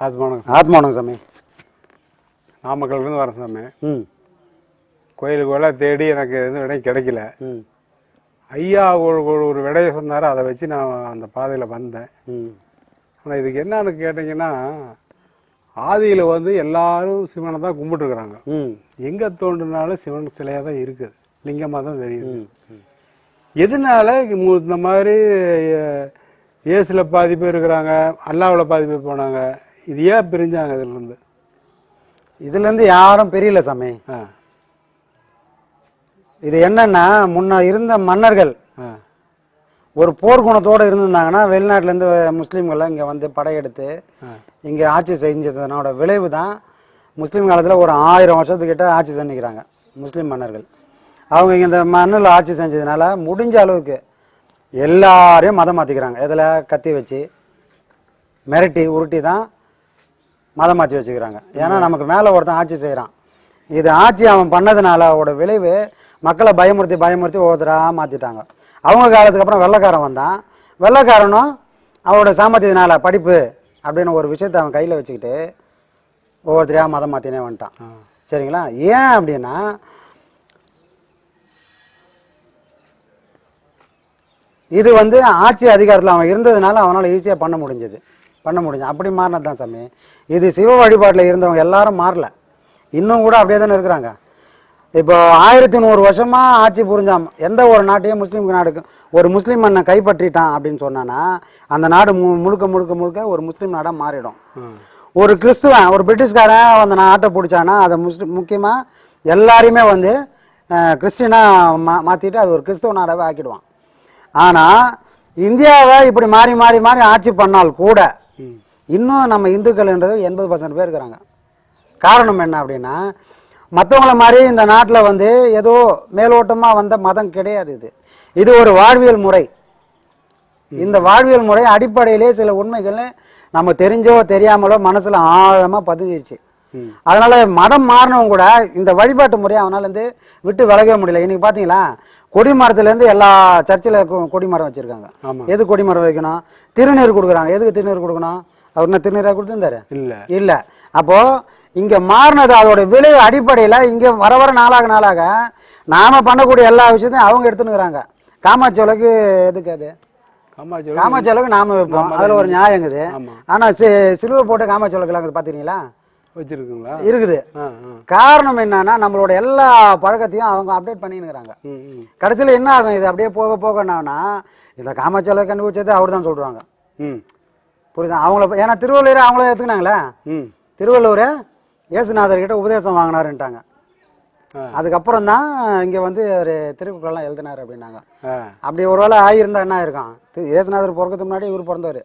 ஆத்மானங்க சாமி. ஆத்மானங்க சாமி. நாமக்கல்லேருந்து வரேன் சாமி. ம். கோயிலுக்கு தேடி எனக்கு எதுவும் விடை கிடைக்கல. ம். ஐயா ஒரு விடையை சொன்னார். அதை வச்சு நான் அந்த பாதையில் வந்தேன். ம். ஆனால் இதுக்கு என்னன்னு கேட்டிங்கன்னா ஆதியில் வந்து எல்லாரும் சிவனை தான் கும்பிட்டுருக்குறாங்க. ம். எங்கே தோன்றினாலும் சிவன் சிலையாக தான் இருக்குது. லிங்கமாக தான் தெரியுது. எதனால இந்த மாதிரி இயேசுல பாதி பேர் இருக்கிறாங்க அல்லாவில் பாதி பேர் போனாங்க இது ஏன் பிரிஞ்சாங்க இதுலேருந்து. இதுலேருந்து யாரும் பெரியல சாமி. ஆ. இது என்னன்னா முன்ன இருந்த மன்னர்கள் ஆ. ஒரு போர்க்குணத்தோடு இருந்திருந்தாங்கன்னா வெளிநாட்டிலேருந்து முஸ்லீம்கள்லாம் இங்கே வந்து படையெடுத்து. இங்கே ஆட்சி செஞ்சதனோட விளைவு தான் முஸ்லீம் காலத்தில் ஒரு ஆயிரம் வருஷத்துக்கிட்ட ஆட்சி செஞ்சுக்கிறாங்க முஸ்லீம் மன்னர்கள். அவங்க இங்கே இந்த மண்ணில் ஆட்சி செஞ்சதுனால முடிஞ்ச அளவுக்கு எல்லாரையும் மதம் மாற்றிக்கிறாங்க இதில் கத்தி வச்சு மிரட்டி உருட்டி தான் மதம் மாற்றி வச்சுக்கிறாங்க. ஏன்னா நமக்கு மேலே ஒருத்தன் ஆட்சி செய்கிறான் இது ஆட்சி அவன் பண்ணதுனால அவரோட விளைவு மக்களை பயமுறுத்தி பயமுறுத்தி ஒவ்வொருத்தராக மாற்றிட்டாங்க அவங்க காலத்துக்கு அப்புறம் வெள்ளைக்காரன் வந்தான். வெள்ளைக்காரனும் அவரோட சாமர்த்தியத்தினால படிப்பு அப்படின்னு ஒரு விஷயத்தை அவன் கையில் வச்சுக்கிட்டு ஒவ்வொருத்தரையாக மதம் மாற்றினே வந்துட்டான். சரிங்களா? ஏன் அப்படின்னா இது வந்து ஆட்சி அதிகாரத்தில் அவன் இருந்ததுனால அவனால் ஈஸியாக பண்ண முடிஞ்சது. பண்ண முடிஞ்சது அப்படி மாறினது தான் சாமி. இது சிவ வழிபாட்டில் இருந்தவங்க எல்லாரும் மாறல. இன்னும் கூட அப்படியே தானே இருக்கிறாங்க. இப்போ ஆயிரத்தி நூறு வருஷமாக ஆட்சி புரிஞ்சாம் எந்த ஒரு நாட்டையும் முஸ்லீம் நாடுக்கு ஒரு முஸ்லீம் மண்ணை கைப்பற்றிட்டான் அப்படின்னு சொன்னான்னா அந்த நாடு மு முழுக்க முழுக்க முழுக்க ஒரு முஸ்லீம் நாடாக மாறிடும். ஒரு கிறிஸ்துவன் ஒரு பிரிட்டிஷ்காரன் அந்த நாட்டை பிடிச்சானா அதை முஸ்லிம் முக்கியமாக எல்லாரையுமே வந்து அஹ், கிறிஸ்டினா மா மாற்றிட்டு அது ஒரு கிறிஸ்துவ நாடாவே ஆக்கிடுவான். ஆனால் இந்தியாவை இப்படி மாறி மாறி மாறி ஆட்சி பண்ணால் கூட இன்னும் நம்ம இந்துக்கள்ன்றது எண்பது பர்சன்ட் பேர் இருக்கிறாங்க. காரணம் என்ன அப்படின்னா மற்றவங்கள மாதிரி இந்த நாட்டில் வந்து ஏதோ மேலோட்டமாக வந்த மதம் கிடையாது இது. இது ஒரு வாழ்வியல் முறை. இந்த வாழ்வியல் முறை அடிப்படையிலே சில உண்மைகள் நம்ம தெரிஞ்சோ தெரியாமலோ மனசுல ஆழமா பதிஞ்சிருச்சு. அதனால மதம் மாறினவங்க கூட இந்த வழிபாட்டு முறையை அவனால இருந்து விட்டு விலகவே முடியல. இன்னைக்கு பாத்தீங்களா? கொடிமரத்துல இருந்து எல்லா சர்ச்சில் கொடிமரம் வச்சிருக்காங்க. எது கொடிமரம் வைக்கணும்? திருநீர் கொடுக்குறாங்க. எதுக்கு திருநீர் கொடுக்கணும்? அவர் என்ன திருநீராக கொடுத்துருந்தாரு? இல்லை. இல்ல. அப்போ இங்க மாறினது அதோட விளைவு அடிப்படையில இங்க வர வர நாளாக நாளாக நாம பண்ணக்கூடிய எல்லா விஷயத்தையும் அவங்க எடுத்துனுக்குறாங்க காமாட்சி விளக்கு எதுக்கு அது? காமாட்சி விளக்கு நாம வைப்போம். அதுல ஒரு நியாயங்குது ஆமா. ஆனா சி- சிலுவை போட்டு காமாட்சி விளக்குலாம் பாத்தீங்களா? வச்சிருக்குங்களா? இருக்குது. காரணம் என்னன்னா நம்மளோட எல்லா பழக்கத்தையும் அவங்க அப்டேட் ம் கடைசியில் என்ன ஆகும்? இது அப்படியே போக போகணும்னா இதை காமாட்சி விளக்கு கண்டுபிடிச்சது அவர் தான் சொல்றாங்க. ம். புரியுதா? அவங்கள ஏன்னா திருவள்ளுவர் அவங்கள எடுத்துக்கினாங்களே ம். திருவள்ளுவர் இயேசுநாதர் கிட்ட உபதேசம் வாங்கினாருன்ட்டாங்க. அதுக்கப்புறம் தான் இங்கே வந்து ஒரு திருக்குறள்லாம் எழுதினார் அப்படின்னாங்க. அப்படி ஒருவேளை ஆகியிருந்தா என்ன திரு இயேசுநாதர் பிறக்கிறதுக்கு முன்னாடி இவர் பிறந்தவர்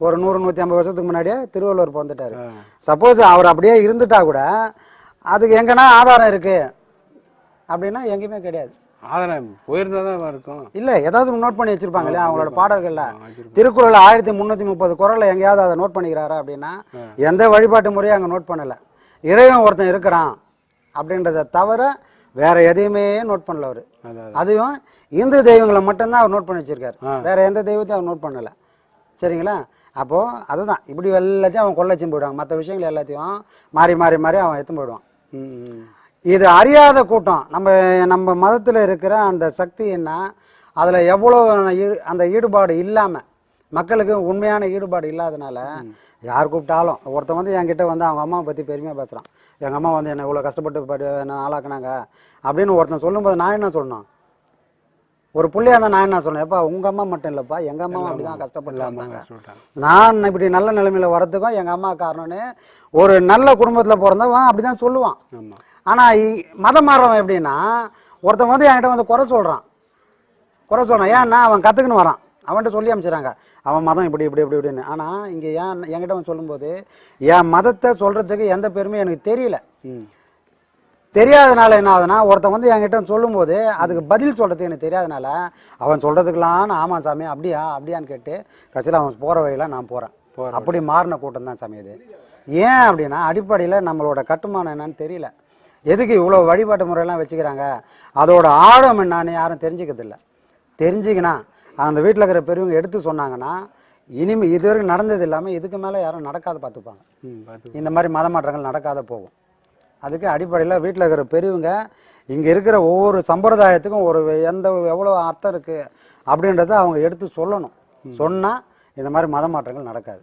ஒரு நூறு நூற்றி ஐம்பது வருஷத்துக்கு முன்னாடியே திருவள்ளுவர் பிறந்துட்டார். சப்போஸ் அவர் அப்படியே இருந்துட்டா கூட அதுக்கு எங்கன்னா ஆதாரம் இருக்கு? அப்படின்னா எங்கேயுமே கிடையாது. ஆதாரம் போயிருந்தா தான் இருக்கும். இல்லை ஏதாவது நோட் பண்ணி வச்சிருப்பாங்க இல்லையா அவங்களோட பாடல்கள்ல. திருக்குறள் ஆயிரத்தி முந்நூற்றி முப்பது குரல்ல எங்கேயாவது அதை நோட் பண்ணிக்கிறாரா அப்படின்னா எந்த வழிபாட்டு முறையும் அங்கே நோட் பண்ணலை. இறைவன் ஒருத்தன் இருக்கிறான் அப்படின்றத தவிர வேற எதையுமே நோட் பண்ணல அவர். அதுவும் இந்து தெய்வங்களை மட்டும்தான் அவர் நோட் பண்ணி வச்சிருக்காரு. வேற எந்த தெய்வத்தையும் அவர் நோட் பண்ணல. சரிங்களா? அப்போ அதுதான். இப்படி எல்லாத்தையும் அவன் கொள்ளச்சும் போயிடுவாங்க. மற்ற விஷயங்கள் எல்லாத்தையும் மாறி மாறி மாறி அவன் எடுத்து போயிடுவான். இது அறியாத கூட்டம். நம்ம நம்ம மதத்தில் இருக்கிற அந்த சக்தி என்ன? அதில் எவ்வளோ அந்த ஈடுபாடு இல்லாமல் மக்களுக்கு உண்மையான ஈடுபாடு இல்லாதனால யார் கூப்பிட்டாலும் ஒருத்தன் வந்து என்கிட்ட வந்து அவங்க அம்மாவை பற்றி பெருமையாக பேசுகிறான் எங்கள் அம்மா வந்து என்னை இவ்வளோ கஷ்டப்பட்டு படி என்ன ஆளாக்குனாங்க அப்படின்னு ஒருத்தன் சொல்லும்போது நான் என்ன சொன்னோம் ஒரு புள்ளையா இருந்தால் நான் என்ன சொன்னேன் எப்பா உங்கள் அம்மா மட்டும் இல்லைப்பா எங்கள் அம்மாவும் அப்படி தான் கஷ்டப்பட்டு வந்தாங்க சொல்லிட்டாங்க நான் இப்படி நல்ல நிலைமையில வரதுக்கும் எங்கள் அம்மா காரணம்னு ஒரு நல்ல குடும்பத்தில் பிறந்தவன் அப்படி தான் சொல்லுவான் ஆனால் மதம் மாறுறவன் எப்படின்னா ஒருத்தன் வந்து என்கிட்ட வந்து குறை சொல்கிறான் குறை சொல்கிறான் ஏன்னா அவன் கற்றுக்குன்னு வரான். அவன்கிட்ட சொல்லி அனுப்பிச்சிடுறாங்க. அவன் மதம் இப்படி இப்படி இப்படி இப்படின்னு. ஆனால் இங்கே ஏன் என்கிட்ட வந்து சொல்லும்போது என் மதத்தை சொல்கிறதுக்கு எந்த பெருமையும் எனக்கு தெரியல. தெரியாதனால என்ன ஆகுதுன்னா ஒருத்தன் வந்து என்கிட்ட சொல்லும்போது அதுக்கு பதில் சொல்கிறதுக்கு எனக்கு தெரியாதனால அவன் சொல்கிறதுக்கெல்லாம் நான் ஆமாம் சாமி அப்படியா அப்படியான்னு கேட்டு கடைசியில் அவன் போகிற வழியில நான் போகிறேன் அப்படி மாறின கூட்டம் தான் சாமி இது. ஏன் அப்படின்னா அடிப்படையில் நம்மளோட கட்டுமானம் என்னன்னு தெரியல. எதுக்கு இவ்வளோ வழிபாட்டு முறையெல்லாம் வச்சுக்கிறாங்க? அதோட ஆழம் என்னன்னு யாரும் தெரிஞ்சுக்கிறதில்ல தெரிஞ்சுக்கினா அந்த வீட்டில் இருக்கிற பெரியவங்க எடுத்து சொன்னாங்கன்னா இனிமே இது வரைக்கும் நடந்தது இல்லாமல் இதுக்கு மேலே யாரும் நடக்காத பார்த்துப்பாங்க. இந்த மாதிரி மத மாற்றங்கள் நடக்காத போகும். அதுக்கு அடிப்படையில் வீட்டில் இருக்கிற பெரியவங்க இங்கே இருக்கிற ஒவ்வொரு சம்பிரதாயத்துக்கும் ஒரு எந்த எவ்வளோ அர்த்தம் இருக்குது அப்படின்றத அவங்க எடுத்து சொல்லணும். சொன்னால் இந்த மாதிரி மத மாற்றங்கள் நடக்காது.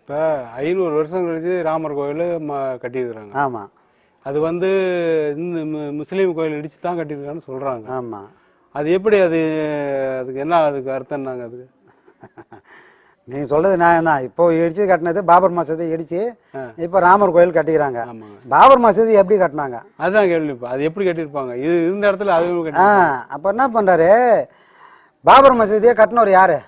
இப்போ ஐநூறு வருஷம் கழிச்சு ராமர் கோயில் ம கட்டியிருக்கிறாங்க. ஆமாம் அது வந்து இந்த முஸ்லீம் கோயில் இடிச்சு தான் கட்டியிருக்கான்னு சொல்கிறாங்க ஆமாம் அது எப்படி அது அதுக்கு என்ன அதுக்கு அர்த்தம் என்னங்க அதுக்கு? நீங்கள் சொல்கிறது நியாயம் தான் இப்போ இடிச்சு கட்டினது பாபர் மசூதி ஆ. இப்போ ராமர் கோயில் கட்டிக்கிறாங்க. பாபர் மசூதி எப்படி கட்டினாங்க? அதுதான் கேள்வி இப்போ. அது எப்படி கட்டியிருப்பாங்க? இது இருந்த இடத்துல அதுவும் ஆ அப்போ என்ன பண்ணுறாரு பாபர் மசூதியை கட்டினவர் யாரு?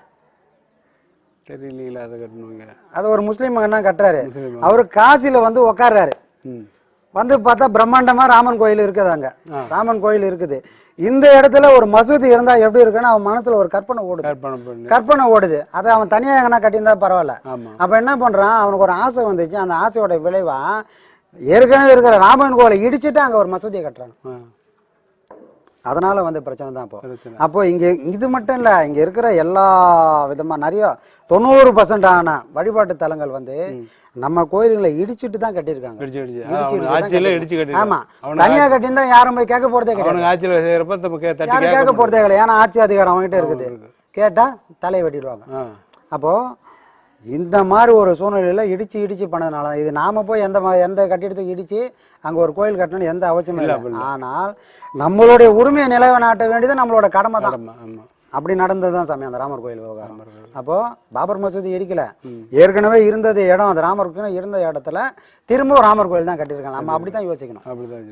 தெரியலீங்களா அதை கட்டணுங்க. அது ஒரு முஸ்லீம் மகன் கட்டுறாரு. முஸ்லீம் அவர் காசியில் வந்து உக்காடுறாரு ம். வந்து பார்த்தா பிரம்மாண்டமா ராமன் கோயில் இருக்குது அங்க. ஆ. ராமன் கோயில் இருக்குது. இந்த இடத்துல ஒரு மசூதி இருந்தா எப்படி இருக்குன்னு அவன் மனசுல ஒரு கற்பனை ஓடுது. கற்பனை ஓடுது. அதை அவன் தனியா எங்கன்னா கட்டியிருந்தா பரவாயில்ல. அப்ப என்ன பண்றான்? அவனுக்கு ஒரு ஆசை வந்துச்சு. அந்த ஆசையோட விளைவா ஏற்கனவே இருக்கிற ராமன் கோயிலை இடிச்சிட்டு அங்க ஒரு மசூதியை கட்டுறாங்க. அதனால வந்து பிரச்சனை தான் இப்போ. அப்போ இங்க இது மட்டும் இல்ல இங்க இருக்கிற எல்லா விதமா நிறைய தொண்ணூறு பர்சன்ட் ஆன வழிபாட்டு தலங்கள் வந்து நம்ம கோயில்களை இடிச்சிட்டு தான் கட்டியிருக்காங்க. ஆமா. தனியா கட்டியிருந்தா யாரும் போய் கேட்க போறதே கிடையாது. யாரும் கேட்க போறதே கிடையாது. ஏன்னா ஆட்சி அதிகாரம் அவங்ககிட்ட இருக்குது. கேட்டா தலையை வெட்டிடுவாங்க. அப்போ இந்த மாதிரி ஒரு சூழ்நிலையில இடிச்சு இடிச்சு பண்ணதுனால தான். இது நாம போய் எந்த எந்த கட்டிடத்துக்கு இடிச்சு அங்க ஒரு கோயில் கட்டணும்னு எந்த அவசியமும் இல்லை ஆனால் நம்மளுடைய உரிமையை நிலைநாட்ட வேண்டியது நம்மளோட கடமை தான். அப்படி நடந்தது தான் சாமி அந்த ராமர் கோயில் விவகாரம். அப்போ பாபர் மசூதி இடிக்கல. ஏற்கனவே இருந்தது இடம் அந்த ராமருக்குன்னு இருந்த இடத்துல திரும்ப ராமர் கோயில் தான் கட்டியிருக்காங்க. நம்ம அப்படி தான் யோசிக்கணும்.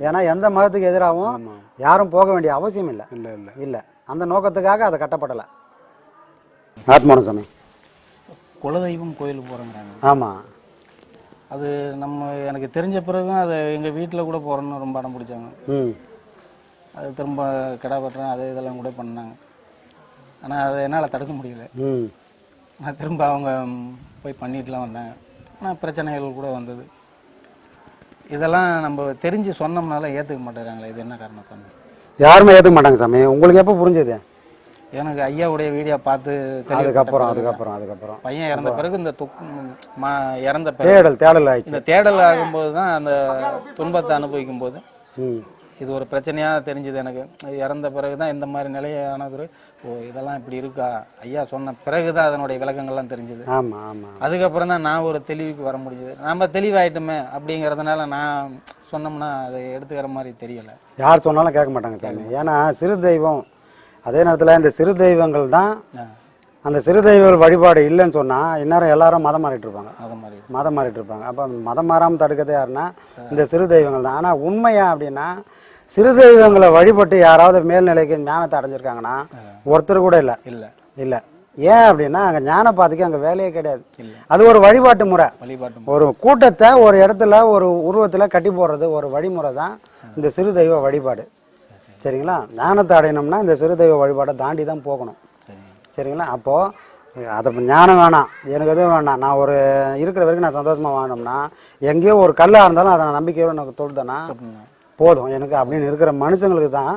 ஏன்னா எந்த மதத்துக்கு எதிராகவும் யாரும் போக வேண்டிய அவசியம் இல்லை. இல்லை இல்லை. இல்லை. அந்த நோக்கத்துக்காக அதை கட்டப்படலை. ஆத்மான சாமி. குலதெய்வம் கோயிலுக்கு போகிறோங்கிறாங்க ஆமாம் அது நம்ம எனக்கு தெரிஞ்ச பிறகு அதை எங்கள் வீட்டில் கூட போகிறோன்னு ரொம்ப அடம் பிடிச்சாங்க. ம். அது திரும்ப கிடா வெட்டுறேன் அது இதெல்லாம் கூட பண்ணாங்க. ஆனால் அதை என்னால் தடுக்க முடியல. ம். நான் திரும்ப அவங்க போய் பண்ணிட்டுலாம் வந்தாங்க ஆனால் பிரச்சனைகள் கூட வந்தது. இதெல்லாம் நம்ம தெரிஞ்சு சொன்னோம்னால ஏற்றுக்க மாட்டேறாங்களே இது என்ன காரணம் சாமி? யாருமே ஏற்றுக்க மாட்டாங்க சாமி. உங்களுக்கு எப்போ புரிஞ்சது? எனக்கு ஐயாவுடைய வீடியோ பார்த்து அதுக்கப்புறம் அதுக்கப்புறம் அதுக்கப்புறம். பையன் இறந்த பிறகு இந்த துக்கு இறந்த பிறகு தேடல் தேடல் ஆயிடுச்சு. இந்த தேடல் ஆகும்போது தான் அந்த துன்பத்தை அனுபவிக்கும் போது இது ஒரு பிரச்சனையாக தெரிஞ்சுது எனக்கு. இறந்த பிறகு தான் இந்த மாதிரி நிலையானது. ஓ இதெல்லாம் இப்படி இருக்கா? ஐயா சொன்ன பிறகு தான் அதனுடைய விளக்கங்கள்லாம் தெரிஞ்சுது. ஆமாம் ஆமாம் அதுக்கப்புறம் தான் நான் ஒரு தெளிவுக்கு வர முடிஞ்சது. நம்ம தெளிவாயிட்டோமே அப்படிங்கிறதுனால நான் சொன்னோம்னா அதை எடுத்துக்கிற மாதிரி தெரியல. யார் சொன்னாலும் கேட்க மாட்டாங்க சாமி. ஏன்னா சிறு தெய்வம் அதே நேரத்தில் இந்த சிறு தெய்வங்கள் தான் அந்த சிறு தெய்வங்கள் வழிபாடு இல்லைன்னு சொன்னால் இந்நேரம் எல்லாரும் மதம் மாறிட்டு இருப்பாங்க. மதம் மாறிட்டு இருப்பாங்க. அப்போ மதம் மாறாமல் தடுக்கிறது யாருன்னா இந்த சிறு தெய்வங்கள் தான். ஆனால் உண்மையா அப்படின்னா சிறு தெய்வங்களை வழிபட்டு யாராவது மேல்நிலைக்கு ஞானத்தை அடைஞ்சிருக்காங்கன்னா ஒருத்தர் கூட இல்லை. இல்லை. இல்லை. ஏன் அப்படின்னா அங்கே ஞான பாதைக்கு அங்கே வேலையே கிடையாது. அது ஒரு வழிபாட்டு முறை. வழிபாட்டு முறை. ஒரு கூட்டத்தை ஒரு இடத்துல ஒரு உருவத்தில் கட்டி போடுறது ஒரு வழிமுறை தான் இந்த சிறு தெய்வ வழிபாடு. சரிங்களா? ஞானத்தை அடையணும்னா இந்த சிறு தெய்வ வழிபாடை தாண்டி தான் போகணும். சரி. சரிங்களா? அப்போது அதை ஞானம் வேணாம். எனக்கு எதுவும் வேணாம். நான் ஒரு இருக்கிற வரைக்கும் நான் சந்தோஷமாக வாழணும்னா எங்கேயோ ஒரு கல்லாக இருந்தாலும் அதை நான் நம்பிக்கையோட எனக்கு தொழுதேன்னா போதும். எனக்கு அப்படின்னு இருக்கிற மனுஷங்களுக்கு தான்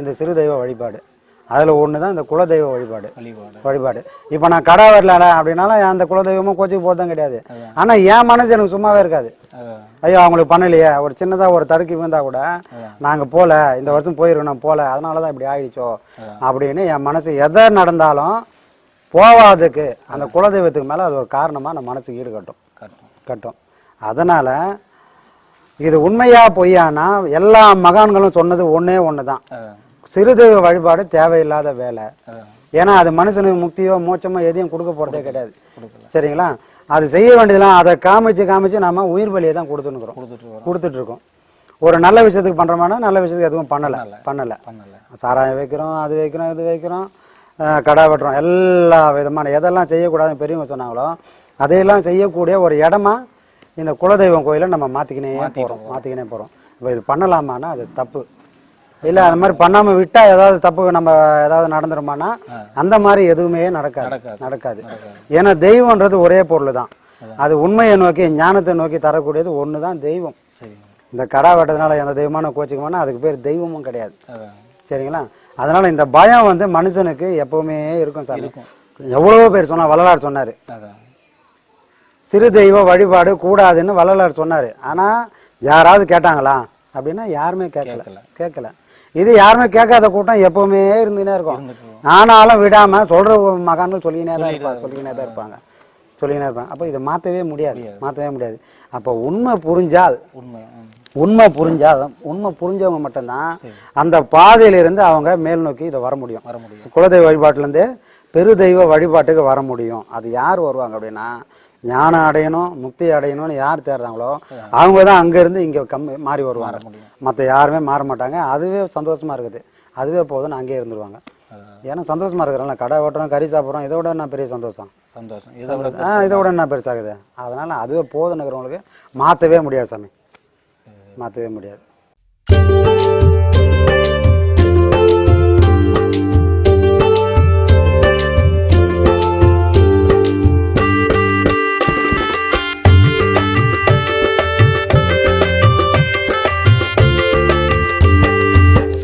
இந்த சிறு தெய்வ வழிபாடு. அதில் ஒன்று தான் இந்த குலதெய்வ வழிபாடு. வழிபாடு. இப்போ நான் கடை வரல அப்படின்னாலும் அந்த குலதெய்வமும் கோச்சிக்கு போகிறது கிடையாது. ஆனால் என் மனசு எனக்கு சும்மாவே இருக்காது. ஐயோ அவங்களுக்கு பண்ணலையே. ஒரு சின்னதாக ஒரு தடுக்கி விழுந்தா கூட நாங்கள் போகல இந்த வருஷம் போயிருக்கணும் போகல அதனால தான் இப்படி ஆயிடுச்சோ அப்படின்னு என் மனசு எதை நடந்தாலும் போவாததுக்கு அந்த குலதெய்வத்துக்கு மேலே அது ஒரு காரணமாக நம்ம மனசுக்கு ஈடுகட்டும். கட்டும். அதனால் இது உண்மையா பொய்யானா எல்லா மகான்களும் சொன்னது ஒன்றே ஒன்று தான். சிறுதெய்வ வழிபாடு தேவையில்லாத வேலை. ஏன்னா அது மனுஷனுக்கு முக்தியோ மோட்சமோ எதையும் கொடுக்க போகிறதே கிடையாது. சரிங்களா? அது செய்ய வேண்டியதெல்லாம் அதை காமிச்சு காமிச்சு நாம உயிர் பலியை தான் கொடுத்துன்னுக்குறோம் கொடுத்துட்டு இருக்கோம். ஒரு நல்ல விஷயத்துக்கு பண்ணுறோமானா நல்ல விஷயத்துக்கு எதுவும் பண்ணலை. பண்ணலை. பண்ணல. சாராயம் வைக்கிறோம் அது வைக்கிறோம் இது வைக்கிறோம் கடா வெட்டுறோம். எல்லா விதமான எதெல்லாம் செய்யக்கூடாதுன்னு பெரியவங்க சொன்னாங்களோ அதையெல்லாம் செய்யக்கூடிய ஒரு இடமா இந்த குலதெய்வம் கோயிலை நம்ம மாற்றிக்கினே போகிறோம் மாற்றிக்கினே போகிறோம் இப்போ இது பண்ணலாமான்னா அது தப்பு. இல்லை அந்த மாதிரி பண்ணாமல் விட்டால் ஏதாவது தப்பு நம்ம ஏதாவது நடந்துருமானா அந்த மாதிரி எதுவுமே நடக்காது. நடக்காது. ஏன்னா தெய்வம்ன்றது ஒரே பொருள் தான். அது உண்மையை நோக்கி ஞானத்தை நோக்கி தரக்கூடியது ஒன்று தான் தெய்வம். சரி. இந்த கடா வெட்டதுனால எந்த தெய்வமான கோச்சிக்குமானா அதுக்கு பேர் தெய்வமும் கிடையாது. சரிங்களா? அதனால இந்த பயம் வந்து மனுஷனுக்கு எப்பவுமே இருக்கும் சாமி. எவ்வளவோ பேர் சொன்னா வள்ளலார் சொன்னார். சிறு தெய்வ வழிபாடு கூடாதுன்னு வள்ளலார் சொன்னார். ஆனால் யாராவது கேட்டாங்களா? அப்படின்னா யாருமே கேட்கல. கேட்கல. இது யாருமே கேட்காத கூட்டம் எப்பவுமே இருந்துகிட்டே இருக்கும். ஆனாலும் விடாம சொல்ற மகான்கள் சொல்லிக்கினே தான் இருப்பாங்க சொல்லிக்கினே தான் இருப்பாங்க. சொல்லிக்கினே இருப்பாங்க. அப்போ இதை மாற்றவே முடியாது. மாற்றவே முடியாது. அப்போ உண்மை புரிஞ்சால் உண்மை ம். உண்மை புரிஞ்சா உண்மை புரிஞ்சவங்க மட்டும்தான் அந்த பாதையிலிருந்து அவங்க மேல் நோக்கி இதை வர முடியும். வர முடியும். குலதெய்வ வழிபாட்டிலேருந்து பெருதெய்வ வழிபாட்டுக்கு வர முடியும். அது யார் வருவாங்க அப்படின்னா ஞானம் அடையணும் முக்தி அடையணும்னு யார் தேடுறாங்களோ அவங்க தான் அங்கேருந்து இங்கே கம்மி மாறி வருவாங்க. மற்ற யாருமே மாற மாட்டாங்க. அதுவே சந்தோஷமா இருக்குது. அதுவே போதும்னு அங்கேயே இருந்துருவாங்க. ஏன்னா சந்தோஷமா இருக்கிறாங்கள கடை ஓட்டுறோம் கறி சாப்பிட்றோம் இதை விட என்ன பெரிய சந்தோஷம்? சந்தோஷம். இதை விட ஆ இதை விட என்ன பெருசாகுது? அதனால அதுவே போதுன்னுக்கிறவங்களுக்கு மாற்றவே முடியாது சாமி. மாற்றவே முடியாது.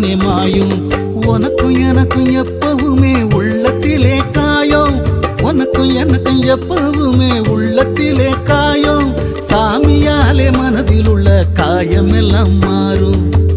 தானே மாயும்? உனக்கும் எனக்கும் எப்பவுமே உள்ளத்திலே காயம். உனக்கும் எனக்கும் எப்பவுமே உள்ளத்திலே காயம். சாமியாலே மனதில் உள்ள காயம் எல்லாம் மாறும்.